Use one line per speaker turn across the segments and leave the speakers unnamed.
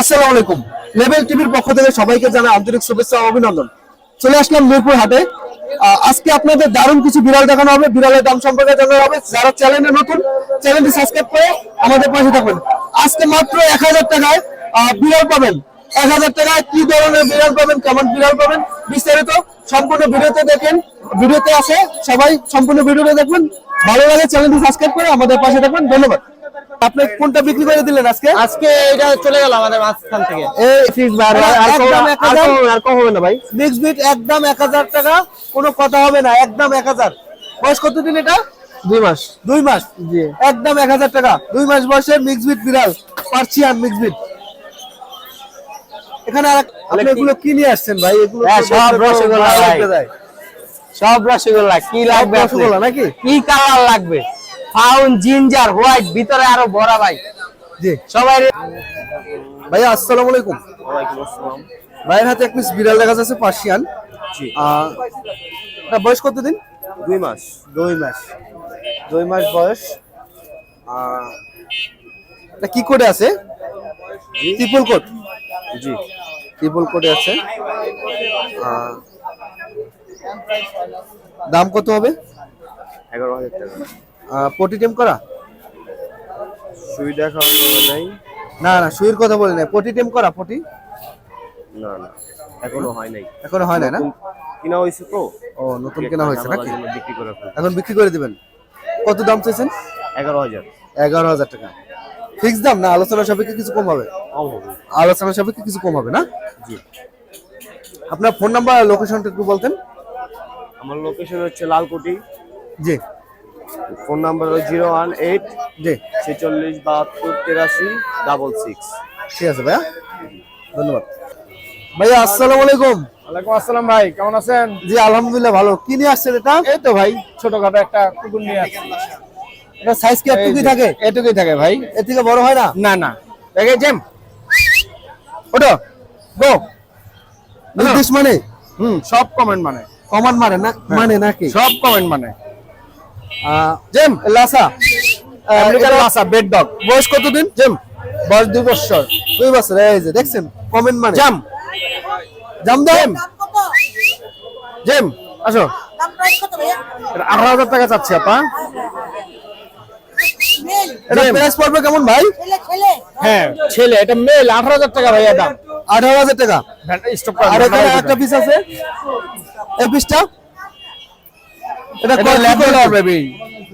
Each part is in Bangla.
আসসালামু আলাইকুম। লেভেল টিভির পক্ষ থেকে সবাইকে জানা আন্তরিক শুভেচ্ছা অভিনন্দন। চলে আসলাম মিরপুর হাটে। আজকে আপনাদের দারুণ কিছু বিড়াল দেখানো হবে। বিড়ালের দাম সম্পর্কে জানানো হবে। যারা চ্যানেলে নতুন চ্যানেলটি সাবস্ক্রাইব করে আমাদের পাশে থাকবেন। আজকে মাত্র এক হাজার টাকায় বিড়াল পাবেন। এক হাজার টাকায় কি ধরনের বিড়াল পাবেন, কেমন বিড়াল পাবেন, বিস্তারিত সম্পূর্ণ ভিডিওতে দেখেন। ভিডিওতে আছে, সবাই সম্পূর্ণ ভিডিওতে দেখবেন। ভালো লাগে চ্যানেলটি সাবস্ক্রাইব করে আমাদের পাশে থাকবেন। ধন্যবাদ। আপনি কোনটা বিক্রি করে দিলেন আজকে?
আজকে এটা চলে গেল আমাদের মাঝখান থেকে।
এই ফিক্স বার আর আর। কম হবে না ভাই। মিক্স বিট একদম এক হাজার টাকা কোনো কথা হবে না একদম এক হাজার। বয়স কতদিন এটা?
দুই মাস।
দুই মাস?
জি।
একদম এক হাজার টাকা। দুই মাস বয়সের মিক্স বিট বিড়াল পার্সিয়ান মিক্স বিট। এখানে আর আপনি এগুলো কি নিয়ে আসছেন ভাই? এগুলো
হ্যাঁ, সব রসগোল্লা। সব রসগোল্লা কি লাগবে
রসগোল্লা নাকি?
কি কালার লাগবে? ফাউন জিঞ্জার হোয়াইট ভিতরে আরও ভরা ভাই।
জি।
সবাই
ভাইয়া আসসালামু আলাইকুম। ভাইয়ের হাতে এক পিস বিড়াল দেখা যাচ্ছে পার্সিয়ান।
জি।
এটা বয়স কতদিন
দুই মাস।
দুই মাস। দুই মাস বয়স। আহ, এটা কি কোডে আছে? Triple code?
জি।
ট্রিপল কোডে আছে। দাম কত হবে?
এগারো হাজার টাকা।
পটি টেম করা?
সুবিধা খাওয়ানো নাই।
না না সুইয়ের কথা বলে নাই। পটি টেম করা পটি?
না না এখনও হয় নাই।
এখনও হয় না? না
কিনা হয়েছে তো।
ও নতুন কেনা হয়েছে নাকি?
বিক্রি করে
এখন বিক্রি করে দিবেন? কত দাম চাইছেন?
এগারো হাজার।
এগারো হাজার টাকা। ফিক্স দাম না? আলোচনা সাপেক্ষে কিছু কম হবে? আলোচনা সাপেক্ষে কিছু কম হবে না?
জি।
আপনার ফোন নাম্বার লোকেশনটা একটু বলতেন।
আমার লোকেশন হচ্ছে লালকুটি
জি।
ফোন নাম্বার হলো জিরো ওয়ান এইট
জি।
ছেচল্লিশ বাহাত্তর তেরাশি ডাবল সিক্স।
ঠিক আছে ভাইয়া। ধন্যবাদ। ভাইয়া আসসালামু আলাইকুম।
ওয়ালাইকুম আসসালাম ভাই কেমন আছেন?
জি আলহামদুলিল্লাহ ভালো। কি নিয়ে আসছেন এটা?
এই তো ভাই ছোটখাটো একটা কুকুর নিয়ে আসছি।
এটা সাইজ কি থাকে?
এটুকুই থাকে ভাই।
এর থেকে বড় হয় না?
না না। দেখে জেম
ওটো গো নির্দেশ মানে?
হুম সব কমেন্ট মানে।
কমান মানে না মানে নাকি?
সব কমেন্ট মানে।
Gem Lhasa.
American Lhasa breed dog.
বয়স কতদিন?
জেম বয়স দুই বছর।
দুই বছর এই যে দেখছেন কমেন্ট মানে।
জাম।
জাম দাম
জেম। আসো। আঠারো হাজার টাকা চাচ্ছি আপা।
এটা প্রাইস পড়বে কেমন ভাই?
হ্যাঁ ছেলে এটা মেল আঠারো হাজার টাকা ভাইয়া দাম।
আঠারো হাজার টাকা।
স্টক
আর এখানে একটা পিস আছে। এই পিসটা এটা কয়- কি
ল্যাব বেবি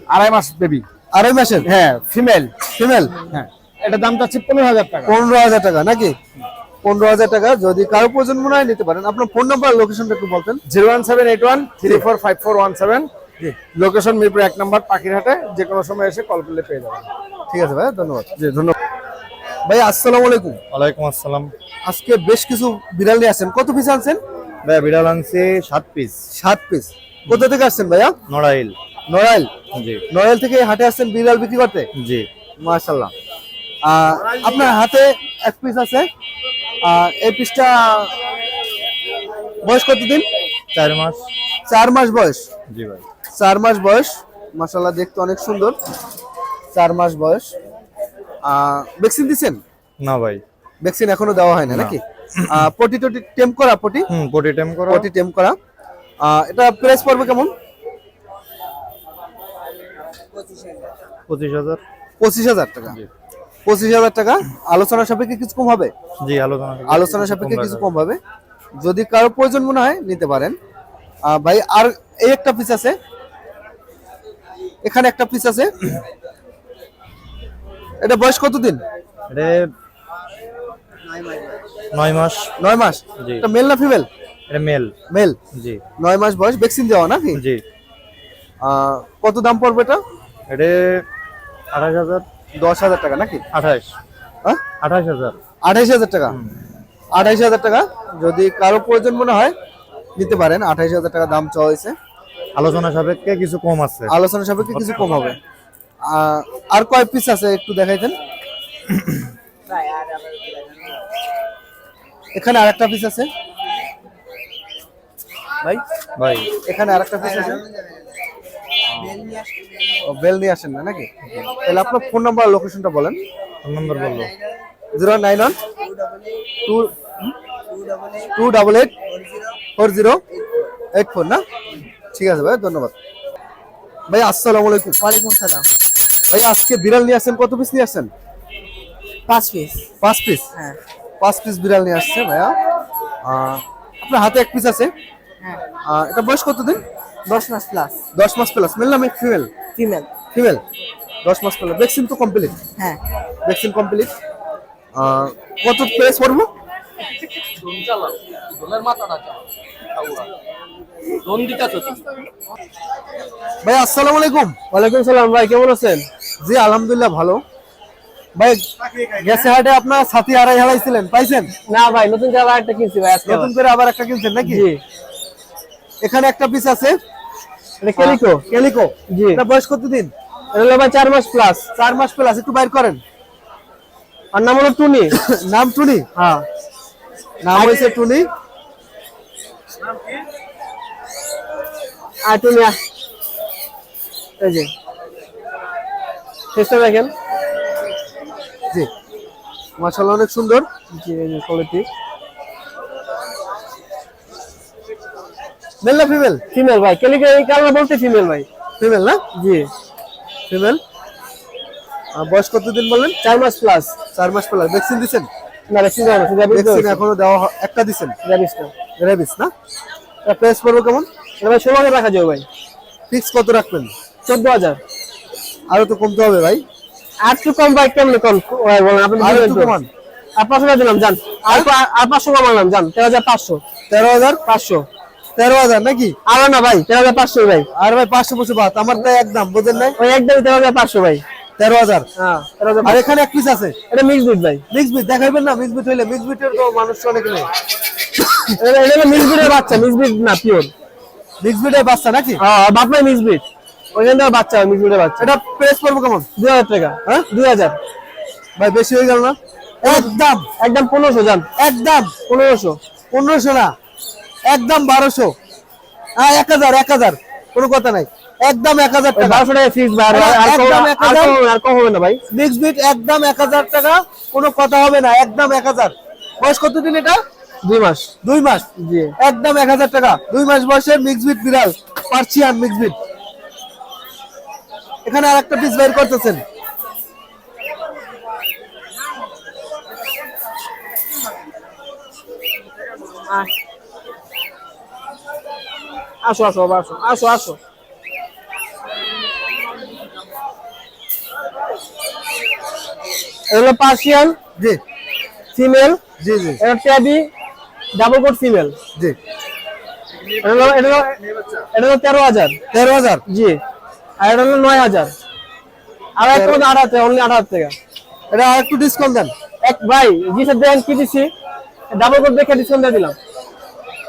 আড়াই মাস বেবি
আড়াই মাসের?
হ্যাঁ ফিমেল
ফিমেল
হ্যাঁ। এটা দাম চাচ্ছি পনেরো হাজার টাকা।
পনেরো হাজার টাকা নাকি? পনেরো হাজার টাকা যদি কারও প্রয়োজন মনে হয় নিতে পারেন। আপনার ফোন নাম্বার লোকেশনটা একটু বলতেন।
Zero one seven eight one three four five four one seven. Location Mirpur এক নম্বর পাখিরহাটে। যে কোনো সময় এসে কল করলে পেয়ে যাবেন।
ঠিক আছে ভাই ধন্যবাদ। জি ধন্যবাদ। ভাই আসসালামু আলাইকুম।
ওয়ালাইকুম আসসালাম।
আজকে বেশ কিছু বিড়াল নিয়ে আসছেন। কত পিস আনছেন?
ভাইয়া বিড়াল আনছি সাত পিস
সাত পিস কোথা থেকে আসছেন ভাইয়া?
নড়াইল।
নড়াইল?
জি।
নড়াইল থেকে হাটে আসছেন বিড়াল বিক্রি করতে?
জি।
মাশাল্লাহ আপনার হাতে এক পিস আছে। এই পিসটা বয়স কতদিন?
চার মাস।
চার মাস বয়স?
জি ভাই।
চার মাস বয়স। মাশাল্লাহ দেখতে অনেক সুন্দর। চার মাস বয়স। ভ্যাকসিন দিচ্ছেন
না ভাই।
ভ্যাকসিন এখনও দেওয়া হয় না নাকি? পটি টটি টেম করা পটি?
হুম পটি টাইম করা।
পটি টেম করা। এটা প্রাইস পড়বে কেমন?
পঁচিশ হাজার।
পঁচিশ হাজার টাকা। পঁচিশ হাজার টাকা। আলোচনা সাপেক্ষে কিছু কম হবে?
জি আলোচনা
আলোচনা সাপেক্ষে কিছু কম হবে। যদি কারও প্রয়োজন মনে হয় নিতে পারেন। ভাই আর এই একটা পিস আছে। এখানে একটা পিস আছে। এটা বয়স কতদিন?
এটা নয় মাস।
নয় মাস।
জি।
এটা মেল না ফিমেল
এটা মেল।
মেল?
জি।
নয় মাস বয়স ভ্যাকসিন দেওয়া নাকি?
জি।
কত দাম পড়বে এটা?
এটা আঠাশ হাজার।
দশ হাজার টাকা নাকি?
আঠাশ।
হ্যাঁ
আঠাশ হাজার।
আঠাইশ হাজার টাকা? আঠাইশ হাজার টাকা? যদি কারও প্রয়োজন মনে হয় নিতে পারেন। আঠাইশ হাজার টাকা দাম চাওয়া হয়েছে।
আলোচনা সাপেক্ষে কিছু কম আছে।
আলোচনা সাপেক্ষে কিছু কম হবে। আর কয় পিস আছে একটু দেখাইতেন? এখানে আরেকটা পিস আছে। ভাই?
ভাই।
এখানে আরেকটা পিস আছে? ও, বেল নিয়ে আসেন না নাকি? তাহলে আপনার ফোন নাম্বার লোকেশনটা বলেন।
ফোন নম্বর বলল
zero nine one. Two two double eight. Four zero. Eight four না? ঠিক আছে ভাই ধন্যবাদ। ভাই আসসালামু আলাইকুম।
ওয়ালাইকুম সালাম।
ভাই আজকে বিড়াল নিয়ে আসছেন কত পিস নিয়ে আসছেন?
পাঁচ পিস
পাঁচ পিস
হ্যাঁ।
পাঁচ পিস বিড়াল নিয়ে আসছে ভাইয়া। আপনার হাতে এক পিস আছে? এটা বয়স কতদিন?
দশ মাস প্লাস
দশ মাস প্লাস মেল না ফিমেল
ফিমেল
ফিমেল দশ মাস প্লাস ভ্যাকসিন তো কমপ্লিট
হ্যাঁ।
ভ্যাকসিন কমপ্লিট কত প্রাইস পড়ব ভাই আসসালামু আলাইকুম।
ওয়ালাইকুম সালাম ভাই কেমন আছেন?
জি আলহামদুলিল্লাহ ভালো। ভাই গেছে হাটে আপনার সাথী আড়াই হারাইছিলেন পাইছেন?
না ভাই নতুন জায়গা একটা কিনছি ভাই আজকে
নতুন করে আবার একটা কিনছেন নাকি?
জি।
এখানে একটা পিস আছে।
এটা কেলিকো।
ক্যালিকো
জি।
এটা বয়স কতদিন?
এটা হলো ভাই চার মাস প্লাস
চার মাস প্লাস একটু বাইর করেন।
আর নাম হলো টুনি।
নাম টুনি?
হ্যাঁ।
নাম হয়েছে টুনি।
আর টুনি এই যে। চেষ্টা দেখেন।
জি। মাশাআল্লাহ অনেক সুন্দর।
জি কোয়ালিটি
মেল না ফিমেল
ফিমেল ভাই এই কারণে বলতে ফিমেল ভাই?
ফিমেল না?
জি।
ফিমেল বয়স কতদিন বললেন?
চার মাস প্লাস
চার মাস প্লাস ভ্যাকসিন দিছেন?
না ভ্যাকসিন দেওয়া না
ভ্যাকসিন এখনও দেওয়া একটা দিছেন?
র্যাবিসটা
রেবিস না? এটা প্রাইস পড়বে কেমন?
এটা ভাই ষোলো হাজার রাখা যাবে ভাই।
ফিক্স কত রাখবেন?
চোদ্দ হাজার।
আরও তো কমতে হবে ভাই।
আর একটু কম ভাই কেমন কম? আপনি
কমান।
আর পাঁচশো দিলাম যান। আর পাঁচশো কমালাম যান তেরো হাজার পাঁচশো।
তেরো হাজার
পাঁচশো।
তেরো হাজার নাকি?
আর না ভাই তেরো হাজার পাঁচশো ভাই।
আর ভাই পাঁচশো বছর বাদ আমার তো একদম বুঝেন নাই?
ওই একদম তেরো হাজার পাঁচশো ভাই।
তেরো হাজার?
হ্যাঁ
আর এখানে এক পিস আছে?
এটা মিক্স দুধ ভাই।
মিক্স বিট দেখাইবেন না? মিক্স বিট হইলে মিক্স বিটের তো মানুষ অনেক নেই।
এটা হলো মিক্স ব্রিডের বাচ্চা মিক্স ব্রিড না পিওর
মিক্স বিটের বাচ্চা নাকি?
হ্যাঁ বাপ মাই মিক্স ব্রিড ওইখান থেকে বাচ্চা মিক্স ব্রিডের বাচ্চা।
এটা প্রেস করব কেমন?
দুই হাজার টাকা। হ্যাঁ? দুই হাজার।
ভাই বেশি হয়ে গেল না? একদম।
একদম পনেরোশো যান
একদম।
পনেরোশো।
পনেরোশো না? একদম বারোশো। হ্যাঁ এক হাজার এক হাজার। কোনো কথা নাই। একদম এক হাজার টাকা।
বারোশো টাকা ফিক্স আর- কম-। হবে না, হবে না ভাই।
মিক্স বিট একদম এক হাজার টাকা। কোনো কথা হবে না। একদম এক হাজার। বয়স কতদিন এটা?
দুই মাস।
দুই মাস?
জি।
একদম এক হাজার টাকা। দুই মাস বয়সের মিক্স বিট বিড়াল। পার্সিয়ান মিক্স বিট এখানে আর একটা পিস বের করতেছেন।
আসো আসো বাবা, আসো আসো আসো। এটা হলো পার্সিয়ান
জি।
ফিমেল
জি জি।
এটা ট্যাবি ডাবল কোট ফিমেল
জি।
এটা হলো এটা হলো এটা হলো তেরো হাজার।
তেরো হাজার?
জি। আর এটা হলো নয় হাজার। আর একটা মধ্যে আট হাজার অনলি আট হাজার টাকা।
এটা আর একটু ডিসকাউন্ট দেন।
এক ভাই জি স্যার দেন কি দিছি? ডাবল কোট দেখে ডিসকাউন্ট দিয়ে দিলাম।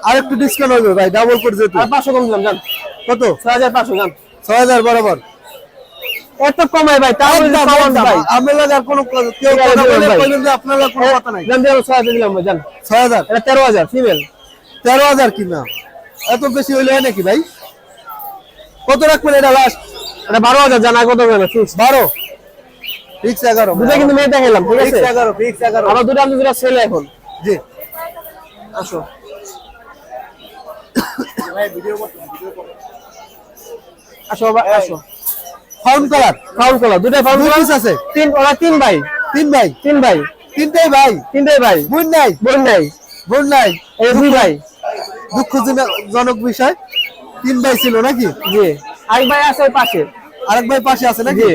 আর একটু ডিসকাউন্ট হবে ভাই ডাবল করে
আর পাঁচশো কম দিলাম জান।
কত?
ছয় হাজার পাঁচশো জান।
ছয় হাজার বরাবর।
এত কমাই ভাই তাও। ভাই।
আর কোনো কেউ আপনার কোনো কথা নাই।
জান দিলাম ছয় হাজার দিলাম ভাই জান।
ছয় হাজার?
এটা তেরো হাজার ফিমেল
তেরো হাজার কি না? এত বেশি হইলে হয় নাকি ভাই? কত রাখবেন এটা লাস্ট
এটা বারো হাজার জানা কত হবে ফিক্স
বারো। ফিক্স এগারো
দুটা কিন্তু মেয়ে দেখালাম ঠিক আছে?
এগারো ফিক্স এগারো।
আমার দুটো আমি দুটো ছেলে এখন।
জি।
আসো। আসো আসো।
ফাউন্ড কালার
ফাউন্ড কলা দুটাই ফাউন্ড
দুই আছে।
তিন ওরা তিন ভাই।
তিন ভাই।
তিন ভাই।
তিনটাই ভাই।
তিনটাই ভাই।
বোন নাই।
বোন নাই।
বোন নাই।
এই দুই ভাই।
দুঃখজনক বিষয়। তিন ভাই ছিল নাকি?
জি। আরেক ভাই আছে পাশে।
আরেক ভাই পাশে আছে নাকি?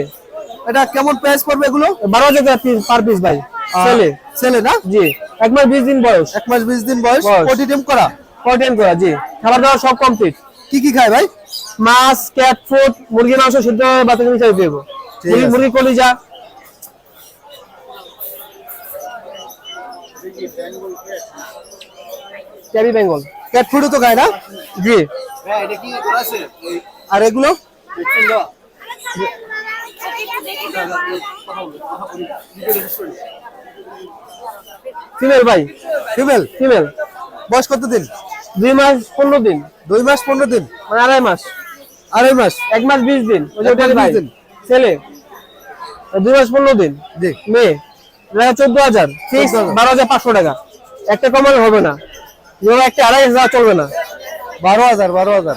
এটা কেমন প্রাইস পড়বে এগুলো?
বারো হাজার পার পিস ভাই। ছেলে।
ছেলে না?
জি। এক মাস বিশ দিন বয়স।
এক মাস বিশ দিন বয়স। টিম করা?
কটেন করা জি। খাবার দাবার সব কমপ্লিট
কি কি খায় ভাই?
মাছ ক্যাট ফুড মুরগি মাংস সিদ্ধ বাচ্চাকে মিশাই দেবো মুরগি কলিজা। ক্যারি বেঙ্গল
ক্যাট ফুডও তো খায় না?
জি।
আর এগুলো?
ফিমেল ভাই।
ফিমেল
ফিমেল
বয়স কত দিন?
দুই মাস পনেরো দিন।
দুই মাস পনেরো দিন?
মানে আড়াই মাস।
আড়াই মাস?
এক মাস
বিশ দিন।
ছেলে। দুই মাস পনেরো দিন।
জি।
মেয়ে।
চোদ্দ হাজার। ফিক্স
14,000
বারো হাজার পাঁচশো টাকা। একটা কমালে হবে না। একটা আড়াই হাজার চলবে না।
বারো হাজার বারো হাজার।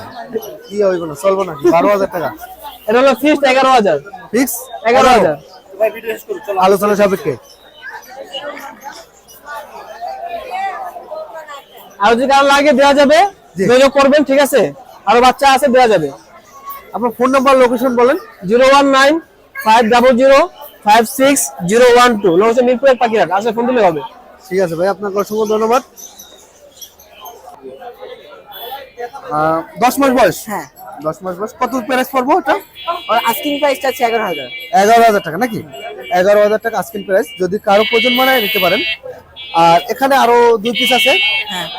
কি হইব না চলবো না বারো হাজার টাকা?
এটা হলো ফিক্সড এগারো হাজার।
ফিক্স
এগারো হাজার।
আলোচনা সাপেক্ষে।
আর যদি কারও লাগে দেওয়া যাবে। যোগাযোগ করবেন ঠিক আছে? আরও বাচ্চা আছে দেওয়া যাবে।
আপনার ফোন নাম্বার লোকেশন বলেন।
Zero one nine five double zero five six zero one two. Location মিরপুরের পাখিরাট। আসলে ফোন দিলে হবে।
ঠিক আছে ভাই আপনাকে অসংখ্য ধন্যবাদ। আহ, দশ মাস বয়স?
হ্যাঁ।
দশ মাস বয়স। কত প্রাইস পড়ব
আস্কিং প্রাইসটা আছে এগারো হাজার।
এগারো হাজার টাকা নাকি? এগারো হাজার টাকা প্রাইস যদি কারও প্রয়োজন মনে হয় নিতে পারেন। আর এখানে আরও দুই পিস আছে।
হ্যাঁ।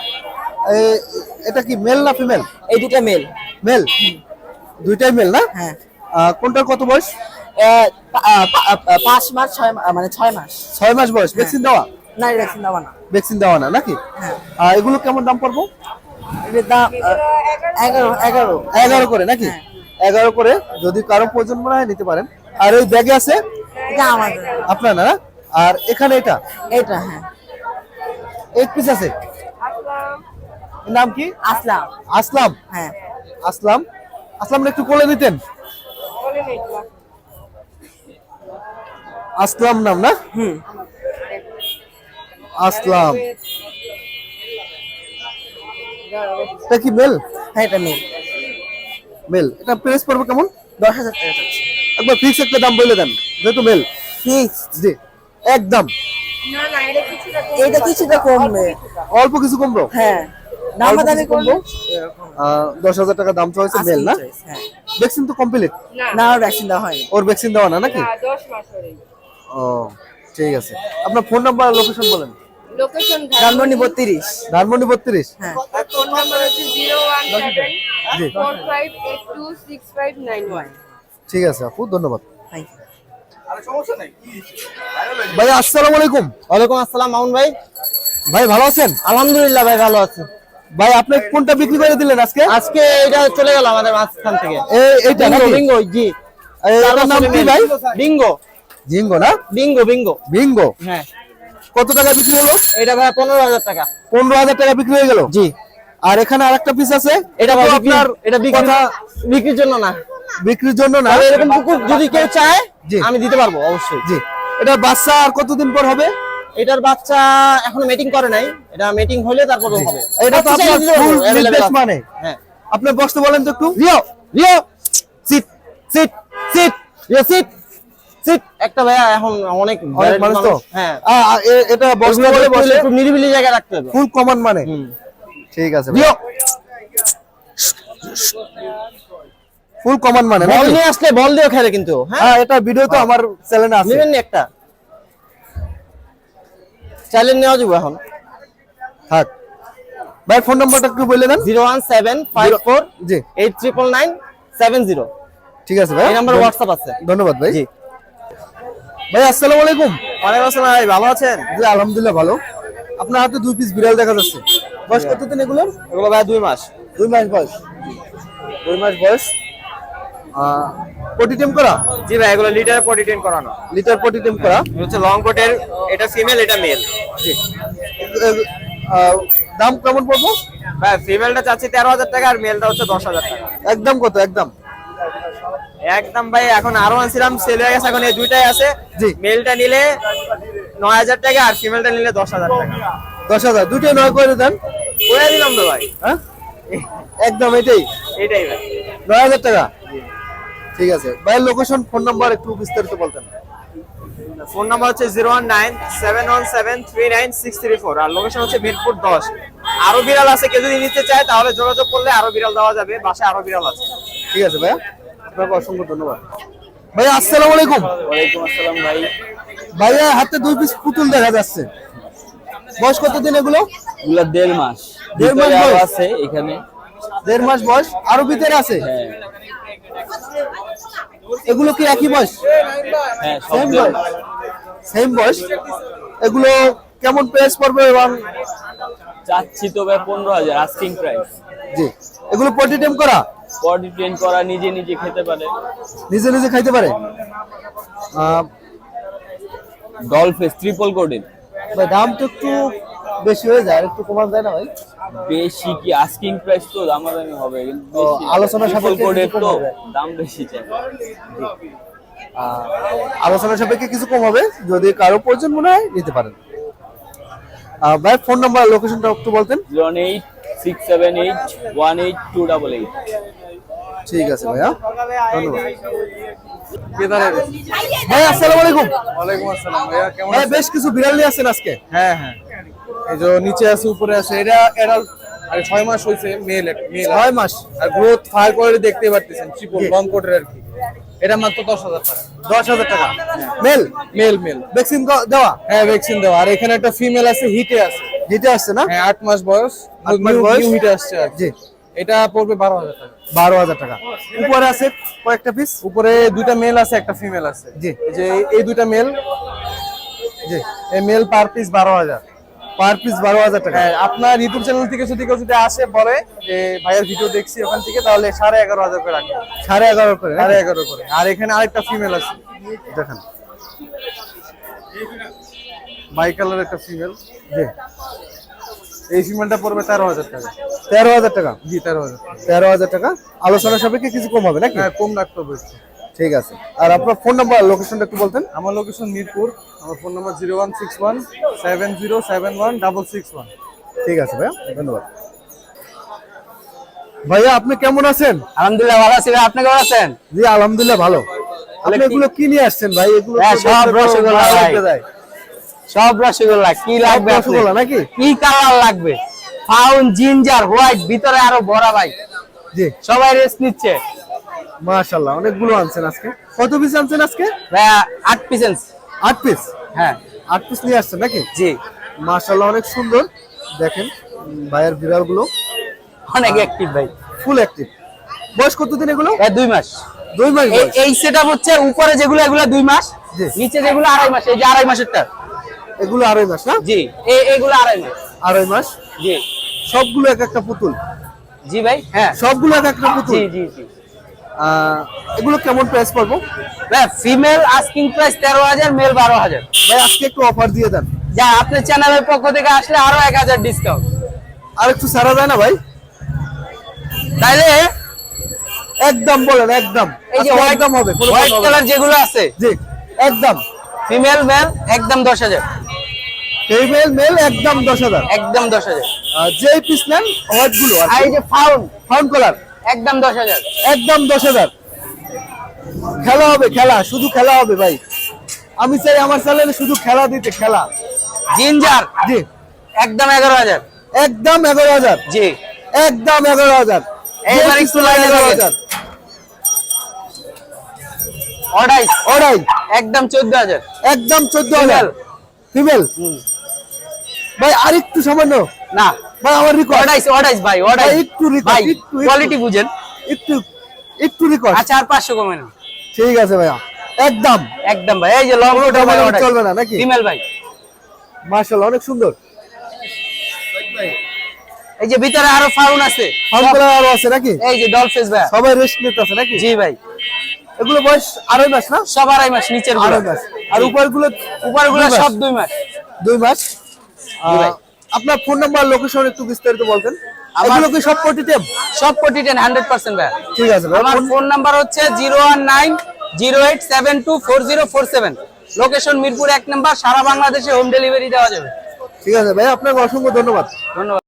এটা কি মেল না ফিমেল
এই দুটা মেল
মেল দুইটাই মেল না?
হ্যাঁ।
কোনটার কত বয়স?
পাঁচ মাস ছয় মানে ছয় মাস।
ছয় মাস বয়স। ভ্যাকসিন দেওয়া?
না ভ্যাকসিন দেওয়া না।
ভ্যাকসিন দেওয়া না নাকি?
হ্যাঁ।
এগুলো কেমন দাম পড়ব?
দাম এগারো এগারো।
এগারো করে নাকি?
হ্যাঁ।
এগারো করে যদি কারও প্রয়োজন মনে হয় নিতে পারেন। আর ওই ব্যাগে আছে?
এটা আমাদের।
আপনার না আর এখানে এটা?
এটা হ্যাঁ।
এক পিস আছে? নাম কি?
আসলাম।
আসলাম?
হ্যাঁ।
আসলাম। আসলাম একটু কোলে নিতেন। আসলাম নাম না?
হুম।
আসলাম। এটা কি মেল?
হ্যাঁ এটা মেল।
মেল। এটা প্রেস পড়বে কেমন?
দশ হাজার টাকা
একবার ফিক্স একটা দাম বলে দেন যেহেতু মেল।
ফিক্স
জি একদম।
এইটা কিছুটা কমবে।
অল্প কিছু কমবো
হ্যাঁ।
দশ হাজার টাকা দাম চাইছে মেল না? ভ্যাকসিন তো কমপ্লিট
না ওর ভ্যাকসিন দেওয়া হয়নি।
ওর ভ্যাকসিন দেওয়া না নাকি? ও ঠিক আছে। আপনার ফোন নাম্বার লোকেশন বলেন।
লোকেশন
ধানমন্ডি বত্রিশ।
ধানমন্ডি বত্রিশ?
হ্যাঁ।
ফোন নাম্বার হচ্ছে zero one seven four five eight two six five nine one.
ঠিক আছে আপু ধন্যবাদ।
থ্যাংক ইউ
ভাই আসসালামু আলাইকুম।
ওয়ালাইকুম আসসালাম মামুন ভাই।
ভাই ভালো আছেন?
আলহামদুলিল্লাহ ভাই ভালো আছে।
ভাই আপনি কোনটা বিক্রি করে দিলেন আজকে?
আজকে এটা চলে গেল আমাদের মাঝখান থেকে।
এই এইটা
বিঙ্গো জি।
এটার নাম কি ভাই?
বিঙ্গো।
জিঙ্গো না?
Bingo Bingo.
বিঙ্গো?
হ্যাঁ।
কত টাকা বিক্রি হলো?
এটা ভাই পনেরো হাজার টাকা।
পনেরো হাজার টাকা বিক্রি হয়ে গেল?
জি।
আর এখানে আরেকটা পিস আছে?
এটা ভাই
আপনার
এটা বিক্রির জন্য না।
বিক্রির জন্য না?
এরকম কুকুর যদি কেউ চায়। আমি দিতে পারব অবশ্যই।
জি। এটা বাচ্চা আর কতদিন পর হবে?
এটার বাচ্চা এখনও মিটিং করে নাই। এটা মিটিং হলে তারপর হবে।
এটা তো আপনার
available
নির্দেশ মানে।
হ্যাঁ।
আপনি বসতে বলেন তো একটু।
Rio Rio. Sit sit sit Rio sit sit একটা ভাইয়া এখন অনেক
মানুষ তো।
হ্যাঁ।
এটা বসতে বলে বসে
একটু নিরিবিলি জায়গায় রাখতে হবে।
ফুল কমান মানে। ঠিক আছে
রিও।
ফুল কমান মানে
বল? নিয়ে আসলে বল দিয়েও খেলে কিন্তু হ্যাঁ।
হ্যাঁ এটা ভিডিও তো আমার চ্যানেলে আছে।
নেবেন একটা? চ্যালেঞ্জ নেওয়া যাব এখন।
থাক। ভাই ফোন নাম্বারটা একটু বলে দেন।
Zero one seven five four
জি।
Eight triple nine seven zero.
ঠিক আছে ভাই।
এই নাম্বার হোয়াটসঅ্যাপ আছে।
ধন্যবাদ ভাই।
জি।
ভাই আসসালামু আলাইকুম।
ওয়ালাইকুম আসসালাম ভাই ভালো আছেন?
জি আলহামদুলিল্লাহ ভালো। আপনার হাতে দুই পিস বিড়াল দেখা যাচ্ছে। বয়স কতদিন এগুলোর?
এগুলো ভাই দুই মাস।
দুই মাস বয়স। দুই মাস বয়স। পটি টেম করা?
জি ভাই এগুলো লিটার পটি টেন করানো।
লিটার পটি টেম করা?
হচ্ছে লং কোটের এটা ফিমেল এটা মেল
আহ, দাম কেমন পড়ব?
ভাই ফিমেলটা চাচ্ছি তেরো হাজার টাকা আর মেলটা হচ্ছে দশ হাজার টাকা।
একদম কত একদম?
একদম ভাই এখন আরও আনছিলাম সেল হয়ে গেছে এখন এই দুইটাই আছে।
জি।
মেলটা নিলে নয় হাজার টাকা আর ফিমেলটা নিলে দশ হাজার টাকা।
দশ হাজার দুটোই নয় করে দেন।
করে দিলাম তো ভাই।
হ্যাঁ? একদম এটাই।
এটাই ভাই।
নয় হাজার টাকা? ঠিক আছে। ভাইয়ের লোকেশন ফোন নাম্বার একটু বিস্তারিত বলতেন।
ফোন নাম্বার হচ্ছে zero one nine seven one seven three nine six three four আর লোকেশন হচ্ছে মিরপুর দশ। আরও বিড়াল আছে কেউ যদি নিতে চায় তাহলে যোগাযোগ করলে আরও বিড়াল দেওয়া যাবে বাসায় আরও বিড়াল আছে।
ঠিক আছে ভাইয়া। আপনাকে অসংখ্য ধন্যবাদ। ভাইয়া আসসালামু আলাইকুম।
ওয়ালাইকুম আসসালাম ভাই।
ভাইয়া হাতে দুই পিস পুতুল দেখা যাচ্ছে। বয়স কতদিন এগুলো?
এগুলা দেড় মাস।
দেড় মাস বয়স?
আছে এখানে।
দেড় মাস বয়স। আরও ভিতরে আছে?
হ্যাঁ।
এগুলো কি একই বয়স?
হ্যাঁ
সেম বয়স। সেম বয়স? এগুলো কেমন প্রাইস পড়বে এবং
চাচ্ছি তো ভাই পনেরো হাজার আস্কিং প্রাইস
জি। এগুলো পটি টেম করা?
বডি ট্রেন করা নিজে নিজে খেতে পারে।
নিজে নিজে খাইতে পারে?
ডলফেস ট্রিপল
ভাই দাম তো একটু বেশি হয়ে যায় একটু কমান যায় না ভাই?
বেশি কি আস্কিং প্রাইস তো দামাদামি হবে কিন্তু
ও, আলোচনা সাপেক্ষে
কোডের তো দাম বেশি চাই।
আহ, আলোচনা সাপেক্ষে কিছু কম হবে যদি কারও প্রয়োজন মনে হয় নিতে পারেন। আহ, ভাই ফোন নাম্বার লোকেশনটা একটু বলতেন।
Zero eight six seven eight one eight two double eight.
ঠিক আছে ভাইয়া। ধন্যবাদ। ভাই আসসালামু আলাইকুম।
ওয়ালাইকুম আসসালাম ভাইয়া কেমন
ভাই বেশ কিছু বিড়াল নিয়ে আসছেন আজকে।
হ্যাঁ হ্যাঁ। এই যে নিচে আছে উপরে আছে এটা এটা আরে ছয় মাস হয়েছে মেল মেল
ছয় মাস?
আর গ্রোথ ফায়ার কোয়ালিটি দেখতে পারতেছেন ট্রিপল লং কোটের আর কি। এটা মাত্র দশ হাজার টাকা।
দশ হাজার টাকা? মেল
মেল মেল
ভ্যাকসিন দেওয়া?
হ্যাঁ ভ্যাকসিন দেওয়া। আর এখানে একটা ফিমেল আছে হিটে আছে।
দিতে আসছে না?
হ্যাঁ আট মাস বয়স।
আট মাস বয়স?
হিটে আসছে আর
জি।
এটা পড়বে বারো হাজার টাকা।
বারো হাজার টাকা। উপরে আছে কয়েকটা পিস
উপরে দুইটা মেল আছে একটা ফিমেল আছে।
জি।
যে এই দুইটা মেল
জি।
এই মেল পার পিস বারো হাজার।
পার পিস বারো হাজার টাকা।
হ্যাঁ আপনার ইউটিউব চ্যানেল থেকে যদি কেউ যদি আসে বলে যে ভাইয়ের ভিডিও দেখছি ওখান থেকে তাহলে সাড়ে এগারো হাজার করে রাখবে।
সাড়ে এগারো করে?
সাড়ে এগারো করে। আর এখানে আরেকটা ফিমেল আছে।
দেখেন।
বাই কালার একটা ফিমেল
জি।
এই ফিমেলটা পড়বে তেরো হাজার টাকা।
তেরো হাজার টাকা?
জি তেরো হাজার টাকা।
তেরো হাজার টাকা? আলোচনা সাপেক্ষে কিছু কম হবে নাকি?
হ্যাঁ কম রাখতে হবে
ঠিক আছে। আর আপনার ফোন নাম্বার লোকেশনটা একটু বলতেন।
আমার লোকেশন মিরপুর। আমার phone number zero one six one seven zero seven one double six one.
ঠিক আছে ভাইয়া ধন্যবাদ। ভাইয়া আপনি কেমন আছেন?
আলহামদুলিল্লাহ ভালো আছি ভাই আপনি কেমন আছেন?
জি আলহামদুলিল্লাহ ভালো। আপনি এগুলো কি নিয়ে আসছেন ভাই? এগুলো
হ্যাঁ, সব রসগোল্লা ভাই। সব রসগোল্লা কি লাগবে
রসগোল্লা নাকি?
কি কালার লাগবে? ফাউন জিঞ্জার হোয়াইট ভিতরে আরও বড় ভাই।
জি।
সবাই রেস্ট নিচ্ছে।
মাশাআল্লাহ অনেকগুলো আনছেন আজকে। কত পিস আনছেন আজকে?
ভাইয়া আট পিসেন্স
আট পিস
হ্যাঁ।
আট পিস নিয়ে আসছেন নাকি?
জি।
মাশাআল্লাহ অনেক সুন্দর। দেখেন ভাইয়ের বিড়ালগুলো।
অনেক অ্যাক্টিভ ভাই।
ফুল অ্যাক্টিভ বয়স কতদিন এগুলো?
এ দুই মাস।
দুই মাস
এই এই সেটআপ হচ্ছে উপরে যেগুলো এগুলো দুই মাস। নিচে যেগুলো আড়াই মাস এই যে আড়াই মাসেরটা।
এগুলো আড়াই মাস না?
জি এই এগুলো আড়াই মাস।
আড়াই মাস।
জি।
সবগুলো এক একটা পুতুল?
জি ভাই হ্যাঁ।
সবগুলো এক একটা পুতুল?
জি জি জি।
এগুলো কেমন প্রাইস পড়ব?
ভাই ফিমেল আস্কিং প্রাইস তেরো হাজার মেল বারো হাজার।
ভাই আজকে একটু অফার দিয়ে দেন।
যা আপনার চ্যানেলের পক্ষ থেকে আসলে আরও এক হাজার ডিসকাউন্ট
আর একটু ছাড়া যায় না ভাই?
তাইলে
একদম বলেন একদম।
এই যে
একদম হবে
হোয়াইট। কালার যেগুলো আছে।
জি একদম।
ফিমেল মেল একদম দশ হাজার।
ফিমেল মেল একদম দশ হাজার।
একদম দশ হাজার।
যেই পিস নেন হোয়াইটগুলো
আর এই যে ফাউন
ফাউন্ড কালার
একদম দশ হাজার।
একদম দশ হাজার। খেলা হবে খেলা শুধু খেলা হবে ভাই। আমি চাই আমার চ্যানেলে শুধু খেলা দিতে খেলা।
জিঞ্জার?
জি।
একদম এগারো হাজার।
একদম এগারো হাজার।
জি।
একদম এগারো হাজার।
একটু লাইনে একদম চোদ্দ হাজার।
একদম চোদ্দ হাজার। ফিমেল। ভাই আর একটু সামান্য।
না।
ভাই আমার রিকোয়েস্ট
অর্ডাইস অর্ডাইস ভাই অর্ডাইস
একটু
ভাই
একটু।
কোয়ালিটি বুঝেন।
একটু একটু রিকোয়েস্ট
আচ্ছা আর কমে না।
ঠিক আছে ভাইয়া। একদম।
একদম ভাই এই যে লং
কোনো দামাদামি চলবে না নাকি?
ফিমেল ভাই।
মাশাআল্লাহ অনেক সুন্দর।
এই যে ভিতরে আরও ফাউন আছে।
ফাউন্ড আরও আছে নাকি?
এই যে ডলফেস ভাই।
সবাই রেস্ট নিতেছে নাকি?
জি ভাই।
এগুলো বয়স আড়াই মাস না?
সব আড়াই মাস নিচের
আড়াই মাস। আর উপরগুলো
উপরগুলো। সব দুই মাস।
দুই মাস?
ভাই।
আপনার ফোন নাম্বার লোকেশন একটু বিস্তারিত বলবেন?
আমার-
কি সব কোটিতে
সব ভাই
ঠিক আছে
আমার ফোন- নাম্বার হচ্ছে zero one nine zero eight seven two four zero four seven location Mirpur এক নাম্বার সারা বাংলাদেশে হোম ডেলিভারি দেওয়া যাবে।
ঠিক আছে ভাই আপনাকে অসংখ্য ধন্যবাদ।
ধন্যবাদ।